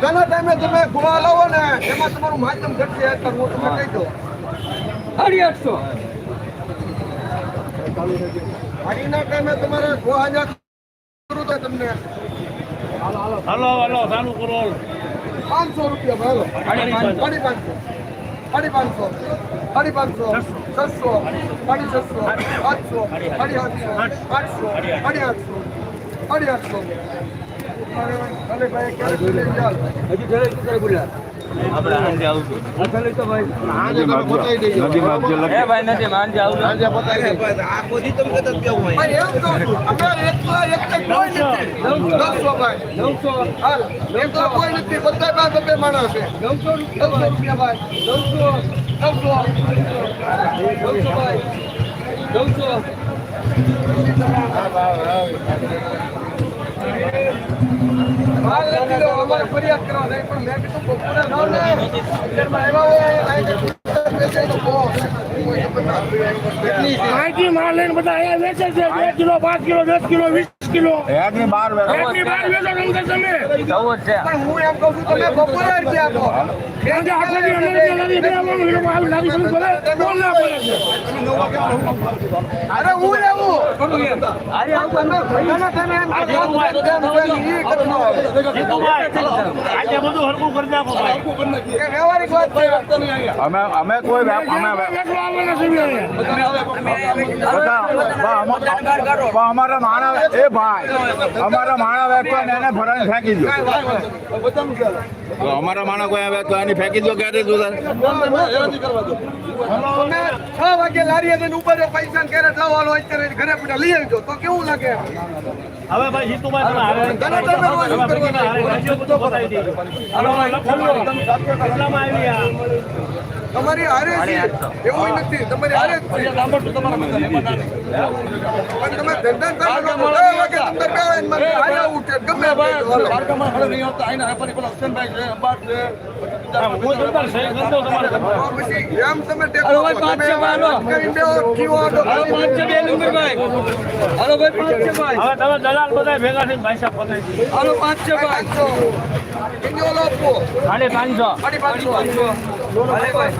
ઘણા ટાઈમે તમે લાવો ને એમાં તમારું માધ્યમ ઘટશે હું તમને કહી દો સાડી આઠસો. હાડીના ટાઈમે તમારે ગોળા હજાર કરું તો તમને. હાલો હાલો ચાલુ કરો પાંચસો રૂપિયા પાંચસો. સાડી પાંચસો. સાડી પાંચસો. સાડી પાંચસો. છસો સાડી છસો આઠસો સાડી આઠસો આઠસો સાડી આઠસો સાડી આઠસો નવસો રૂપિયા ભાઈ નવસો નવસો નવસો ભાઈ નવસો અમારે ફરિયાદ કરવા નહીં પણ મેં કીધું બપોરે ન લે અત્યારમાં આવ્યા હોય અહીં બેસે તો બહુ કોઈ ખબર ના પડે. એટલી છે. માહિતી માલ લઈને બધા અહીંયા વેચે છે બે કિલો, પાંચ કિલો, દસ કિલો, વીસ કિલો. એકની બાર એકની બાર વેચો રંગર તમે. ચૌદ છે. પણ હું એમ કહું છું તમે બપોરે જ ગયા આપો કે આખો દી અંદર જે લાદી બે આવવાનું એ માલ લાવી શું બોલે બોલ ના બોલે છે? અરે હું લેવું? અરે તમે ભૈયાના તમે એમ કહો છો છે આવે. આજે બધું હરકું કરી નાખો ભાઈ. કે વ્યવહારિક વાત છે. અમે અમે કોઈ અમે છે. અમારા માણા એ ભાઈ. અમારા માણા વેચવા ને એને ભરાઈને ફેંકી દો અમારા માણા કોઈ આવે તો એની ફેંકી દો ક્યારે દો છ વાગે લારીએ અને ઉપર પૈસા ને ક્યારે જવાનો અત્યારે ઘરે પડે લઈ આવજો. તો કેવું લાગે? હવે ભાઈ જીતુભાઈ તમે તમારી હારે એવું નથી. તમારી હારે પણ તમે ધંધા દલાલ બધા ભેગા થઈને ભાઈ સાહેબ ભાઈ પાંચસો. પાંચસો. પાંચસો. પાંચસો.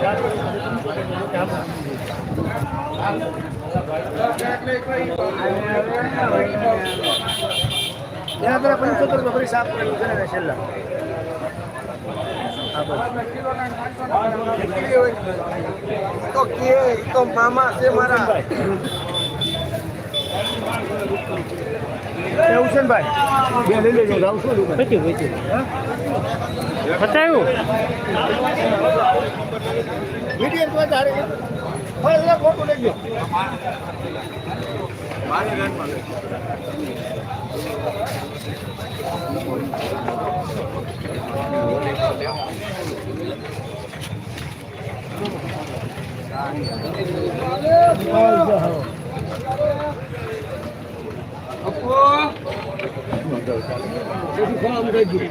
ગયું હોય અત્યારે સાફ કરેલું છે ને છેલ્લા સાડી કે અરે ભાઈ તે તો ગાડી સહી પાસે કરી દીધી. ના, કેવો બધો? છસો. સાડી ગુલાબભાઈ. સાડી છસો અલે ભાઈ,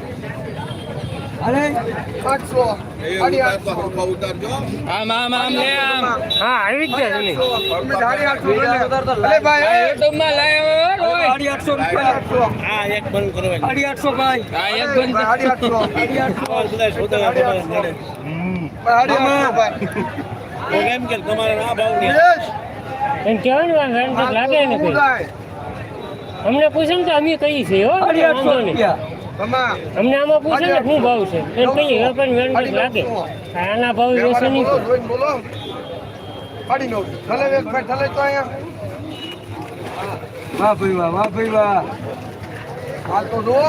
ભાઈ આઠસો અરે. સાડી આઠસો આમ આમ આમ લે આમ. હા આવી જ જાય. અમે સાડી આઠસો. અલે ભાઈ યુટ્યુબમાં લાયા સાડી આઠસો રૂપિયા આઠસો આ એક બંધ કરવાની. સાડી આઠસો ભાઈ. આ એક બંધ. સાડી આઠસો. સાડી આઠસો. સાડી આઠસો. ભાઈ. કેમ કે તમારે ના ભાવ નહીં. યસ. એને કહેવાનું આ વેન તો લાગે ને હું? અમને પૂછે ને તો અમે કહીએ છીએ હો અમને આમાં પૂછે ને શું ભાવ છે? એમ કહીએ હવે પણ વેન લાગે. આના ભાવ જોશે નહીં. બોલો, જોઈને બોલો. ભલે વેચ ભાઈ, ભલે તો અહીંયા. વાહ ભાઈ વાહ વાહ ભાઈ વાહ. હાલ તો જુઓ.